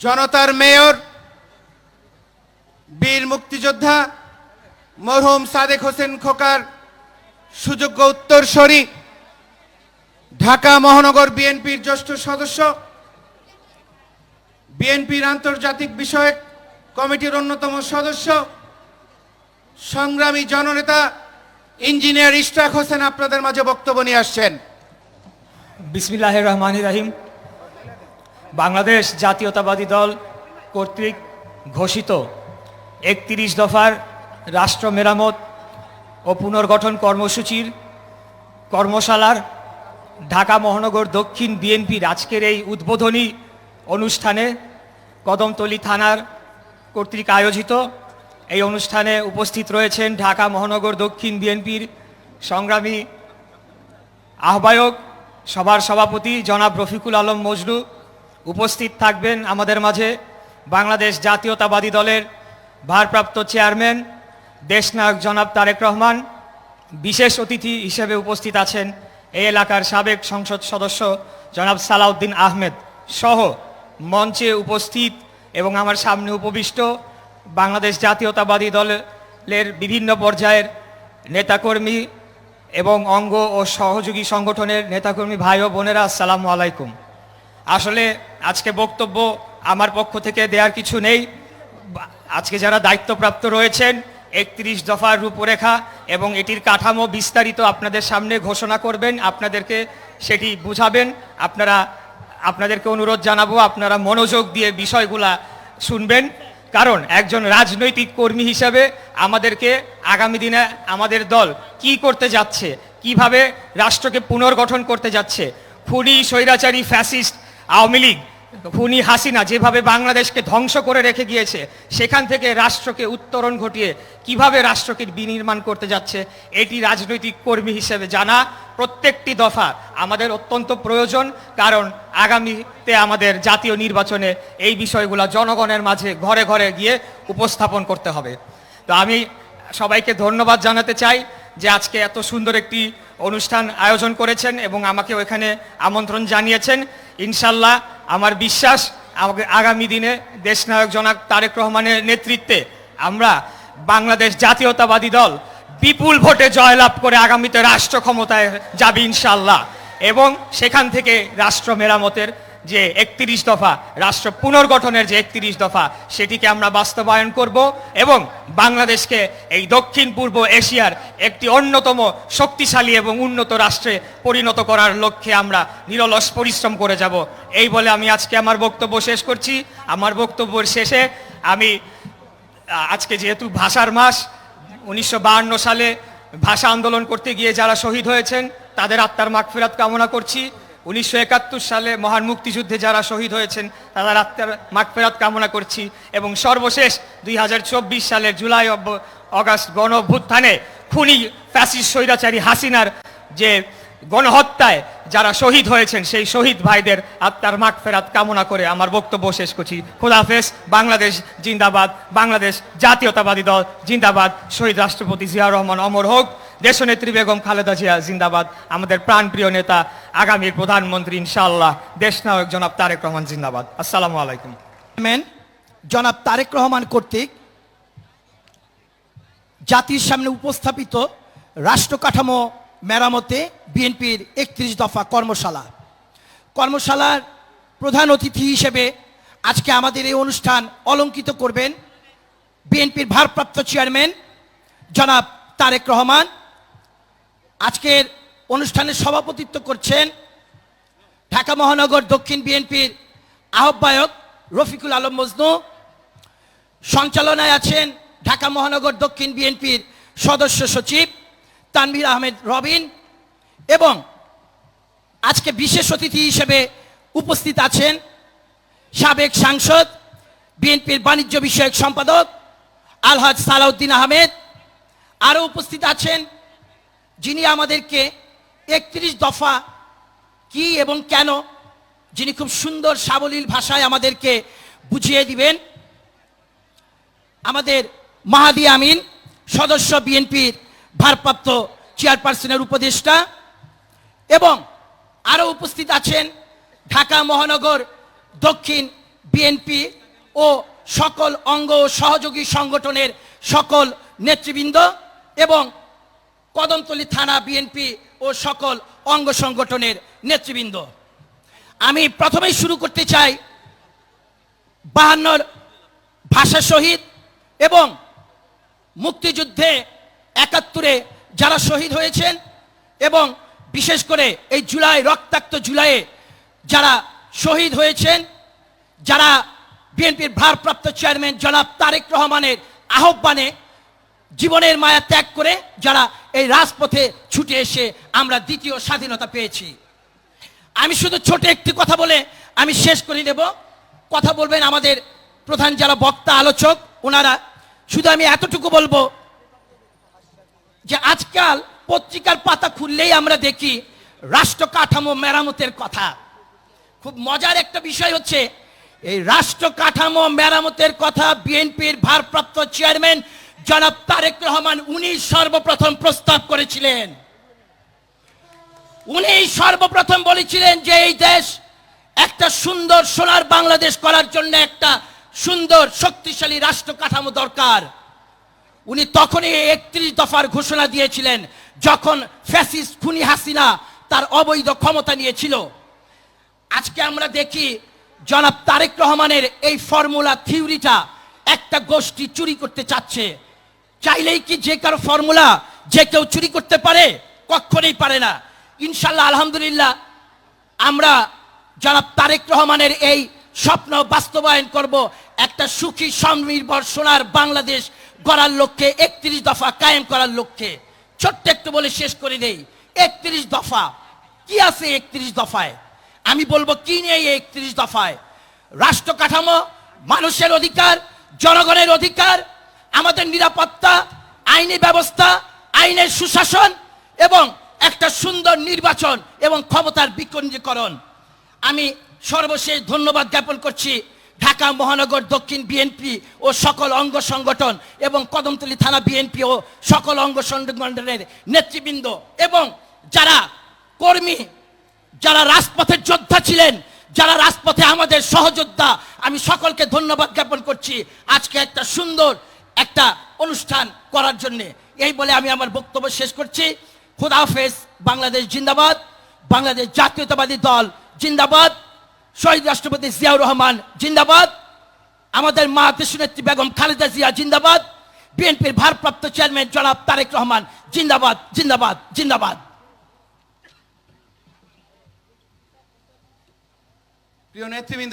জনতার মেয়র, বীর মুক্তিযোদ্ধা মরহুম সাদেক হোসেন খোকার সুযোগ্য উত্তরসরি ঢাকা মহানগর বিএনপির জ্যেষ্ঠ সদস্য, বিএনপির আন্তর্জাতিক বিষয়ক কমিটির অন্যতম সদস্য, সংগ্রামী জননেতা ইঞ্জিনিয়ার ইশরাক হোসেন আপনাদের মাঝে বক্তব্য নিয়ে আসছেন। বিসমিল্লাহ রহমান রাহিম। বাংলাদেশ জাতীয়তাবাদী দল কর্তৃক ঘোষিত একত্রিশ দফার রাষ্ট্র মেরামত ও পুনর্গঠন কর্মসূচির কর্মশালার ঢাকা মহানগর দক্ষিণ বিএনপির আজকের এই উদ্বোধনী অনুষ্ঠানে কদমতলী থানার কর্তৃক আয়োজিত এই অনুষ্ঠানে উপস্থিত রয়েছেন ঢাকা মহানগর দক্ষিণ বিএনপির সংগ্রামী আহ্বায়ক সভার সভাপতি জনাব রফিকুল আলম মজনু উপস্থিত থাকবেন আমাদের মাঝে বাংলাদেশ জাতীয়তাবাদী দলের ভারপ্রাপ্ত চেয়ারম্যান দেশনায়ক জনাব তারেক রহমান, বিশেষ অতিথি হিসেবে উপস্থিত আছেন এই এলাকার সাবেক সংসদ সদস্য জনাব সালাউদ্দিন আহমেদ সহ মঞ্চে উপস্থিত এবং আমার সামনে উপবিষ্ট বাংলাদেশ জাতীয়তাবাদী দলের বিভিন্ন পর্যায়ের নেতাকর্মী এবং অঙ্গ ও সহযোগী সংগঠনের নেতাকর্মী ভাই ও বোনেরা, আসসালামু আলাইকুম। আসলে আজকে বক্তব্য আমার পক্ষ থেকে দেওয়ার কিছু নেই। আজকে যারা দায়িত্বপ্রাপ্ত রয়েছেন, একত্রিশ দফার রূপরেখা এবং এটির কাঠামো বিস্তারিত আপনাদের সামনে ঘোষণা করবেন, আপনাদেরকে সেটি বুঝাবেন। আপনারা, আপনাদেরকে অনুরোধ জানাব, আপনারা মনোযোগ দিয়ে বিষয়গুলা শুনবেন। কারণ একজন রাজনৈতিক কর্মী হিসাবে আমাদেরকে আগামী দিনে আমাদের দল কি করতে যাচ্ছে, কীভাবে রাষ্ট্রকে পুনর্গঠন করতে যাচ্ছে, খুনি, স্বৈরাচারী, ফ্যাসিস্ট, আওয়ামী লীগ খুনি হাসিনা যেভাবে বাংলাদেশকে ধ্বংস করে রেখে গিয়েছে, সেখান থেকে রাষ্ট্রকে উত্তরণ ঘটিয়ে কীভাবে রাষ্ট্রকে বিনির্মাণ করতে যাচ্ছে, এটি রাজনৈতিক কর্মী হিসেবে জানা প্রত্যেকটি দফা আমাদের অত্যন্ত প্রয়োজন, কারণ আগামীতে আমাদের জাতীয় নির্বাচনে এই বিষয়গুলো জনগণের মাঝে ঘরে ঘরে গিয়ে উপস্থাপন করতে হবে। তো আমি সবাইকে ধন্যবাদ জানাতে চাই যে আজকে এত সুন্দর একটি অনুষ্ঠান আয়োজন করেছেন এবং আমাকে ওখানে আমন্ত্রণ জানিয়েছেন। ইনশাল্লাহ আমার বিশ্বাস আগামী দিনে দেশনায়ক জনাক তারেক রহমানের নেতৃত্বে আমরা বাংলাদেশ জাতীয়তাবাদী দল বিপুল ভোটে জয়লাভ করে আগামীতে রাষ্ট্র ক্ষমতায় যাবে ইনশাল্লাহ। এবং সেখান থেকে রাষ্ট্র মেরামতের যে একত্রিশ দফা রাষ্ট্র পুনর্গঠনের যে একত্রিশ দফা, সেটিকে আমরা বাস্তবায়ন করব এবং বাংলাদেশকে এই দক্ষিণ পূর্ব এশিয়ার একটি অন্যতম শক্তিশালী এবং উন্নত রাষ্ট্রে পরিণত করার লক্ষ্যে আমরা নিরলস পরিশ্রম করে যাব। এই বলে আমি আজকে আমার বক্তব্য শেষ করছি। আমার বক্তব্যের শেষে আমি, আজকে যেহেতু ভাষার মাস, উনিশশো সালে ভাষা আন্দোলন করতে গিয়ে যারা শহীদ হয়েছেন, তাদের আত্মার মাগফিরাত কামনা করছি। উনিশশো একাত্তর সালে মহান মুক্তিযুদ্ধে যারা শহীদ হয়েছেন তাদের আত্মার মাগফিরাত কামনা করছি এবং সর্বশেষ দুই হাজার চব্বিশ সালের জুলাই অগাস্ট গণ অভ্যুত্থানে খুনি ফ্যাসিস স্বৈরাচারী হাসিনার যে গণহত্যায় যারা শহীদ হয়েছেন, সেই শহীদ ভাইদের আত্মার মাগ ফেরাত কামনা করে আমার বক্তব্য শেষ করছি। খোদাফেজ বাংলাদেশ জিন্দাবাদ, বাংলাদেশ জাতীয়তাবাদী দল জিন্দাবাদ, শহীদ রাষ্ট্রপতি জিয়াউর রহমান অমর হোক। দেশনেত্রী বেগম খালেদা জিয়া জিন্দাবাদ, আমাদের প্রাণপ্রিয় নেতা, আগামীর প্রধানমন্ত্রী ইনশাআল্লাহ দেশ নায়ক জনাব তারেক রহমান জিন্দাবাদ। আসসালামু আলাইকুম। চেয়ারম্যান জনাব তারেক রহমান কর্তৃক জাতির সামনে উপস্থাপিত রাষ্ট্র কাঠামো মেরামতে বিএনপির একত্রিশ দফা কর্মশালা। কর্মশালার প্রধান অতিথি হিসেবে আজকে আমাদের এই অনুষ্ঠান অলঙ্কিত করবেন বিএনপির ভারপ্রাপ্ত চেয়ারম্যান জনাব তারেক রহমান। আজকের অনুষ্ঠানে সভাপতিত্ব করছেন ঢাকা মহানগর দক্ষিণ বিএনপির আহ্বায়ক রফিকুল আলম মজনু। সঞ্চালনায় আছেন ঢাকা মহানগর দক্ষিণ বিএনপির সদস্য সচিব তানভীর আহমেদ রবিন এবং আজকে বিশেষ অতিথি হিসেবে উপস্থিত আছেন সাবেক সাংসদ, বিএনপির বাণিজ্য বিষয়ক সম্পাদক আলহাজ সালাউদ্দিন আহমেদ। আরও উপস্থিত আছেন যিনি আমাদেরকে একত্রিশ দফা কি এবং কেন, যিনি খুব সুন্দর সাবলীল ভাষায় আমাদেরকে বুঝিয়ে দিবেন। আমাদের মাহাদি আমিন, সদস্য বিএনপির ভারপ্রাপ্ত চেয়ারপারসনের উপদেষ্টা এবং আরও উপস্থিত আছেন ঢাকা মহানগর দক্ষিণ বিএনপি ও সকল অঙ্গ সহযোগী সংগঠনের সকল নেতৃবৃন্দ এবং কদমতলী থানা বিএনপি ও সকল অঙ্গ সংগঠনের নেতৃবৃন্দ। আমি প্রথমেই শুরু করতে চাই বাহান্নর ভাষা শহীদ এবং মুক্তিযুদ্ধে একাত্তরে যারা শহীদ হয়েছেন এবং বিশেষ করে এই জুলাই, রক্তাক্ত জুলাইয়ে যারা শহীদ হয়েছেন, যারা বিএনপির ভারপ্রাপ্ত চেয়ারম্যান জনাব তারেক রহমানের আহ্বানে জীবনের মায়া ত্যাগ করে যারা এই রাজপথে ছুটে এসে আমরা দ্বিতীয় স্বাধীনতা পেয়েছি। আমি শুধু ছোট একটি কথা বলে আমি শেষ করে নেব। কথা বলবেন আমাদের প্রধান যারা বক্তা, আলোচক, ওনারা। শুধু আমি এতটুকু বলব যে আজকাল পত্রিকার পাতা খুললেই আমরা দেখি রাষ্ট্র কাঠামো মেরামতের কথা। খুব মজার একটা বিষয় হচ্ছে এই রাষ্ট্র কাঠামো মেরামতের কথা বিএনপির ভারপ্রাপ্ত চেয়ারম্যান জনাব তারেক রহমান, উনি সর্বপ্রথম প্রস্তাব করেছিলেন। উনি সর্বপ্রথম বলেছিলেন যে এই দেশ একটা সুন্দর সোনার বাংলাদেশ করার জন্য একটা সুন্দর শক্তিশালী রাষ্ট্র কাঠামো দরকার। উনি তখনই একত্রিশ দফার ঘোষণা দিয়েছিলেন, যখন ফ্যাসিস খুনি হাসিনা তার অবৈধ ক্ষমতা নিয়েছিল। আজকে আমরা দেখি জনাব তারেক রহমানের এই ফর্মুলা থিওরিটা একটা গোষ্ঠী চুরি করতে চাচ্ছে। চাইলেই কি যে কারও ফর্মুলা যে কেউ চুরি করতে পারে কখনোই পারে না। ইনশাল্লাহ আলহামদুলিল্লাহ, আমরা জনাব তারেক রহমানের এই স্বপ্ন বাস্তবায়ন করব। একটা সুখী, স্বনির্ভর, সোনার বাংলাদেশ গড়ার লক্ষ্যে, একত্রিশ দফা কায়েম করার লক্ষ্যে। ছোট্ট একটু বলে শেষ করে দেই। একত্রিশ দফা। কি আছে একত্রিশ দফায়? আমি বলব, কি নিয়ে এই একত্রিশ দফায়? রাষ্ট্র কাঠামো, মানুষের অধিকার, জনগণের অধিকার আমাদের নিরাপত্তা, আইনি ব্যবস্থা, আইনের সুশাসন এবং একটা সুন্দর নির্বাচন এবং ক্ষমতার বিকেন্দ্রীকরণ আমি সর্বশেষ ধন্যবাদ জ্ঞাপন করছি ঢাকা মহানগর দক্ষিণ বিএনপি ও সকল অঙ্গ সংগঠন এবং কদমতলী থানা বিএনপি ও সকল অঙ্গ সংগঠনের নেতৃবৃন্দ এবং যারা কর্মী, যারা রাজপথের যোদ্ধা ছিলেন, যারা রাজপথে আমাদের সহযোদ্ধা, আমি সকলকে ধন্যবাদ জ্ঞাপন করছি। আজকে একটা সুন্দর একটা অনুষ্ঠান করার জন্য। এই বলে আমি আমার বক্তব্য শেষ করছি। হাফেজ, বাংলাদেশ জিন্দাবাদ। বাংলাদেশ জাতীয়তাবাদী দল জিন্দাবাদ। শহীদ রাষ্ট্রপতি জিয়াউর রহমান জিন্দাবাদ। আমাদের মা দেশনেত্রী বেগম খালেদা জিয়া জিন্দাবাদ। বিএনপির ভারপ্রাপ্ত চেয়ারম্যান জনাব তারেক রহমান জিন্দাবাদ জিন্দাবাদ জিন্দাবাদ। প্রিয় নেতৃবৃন্দ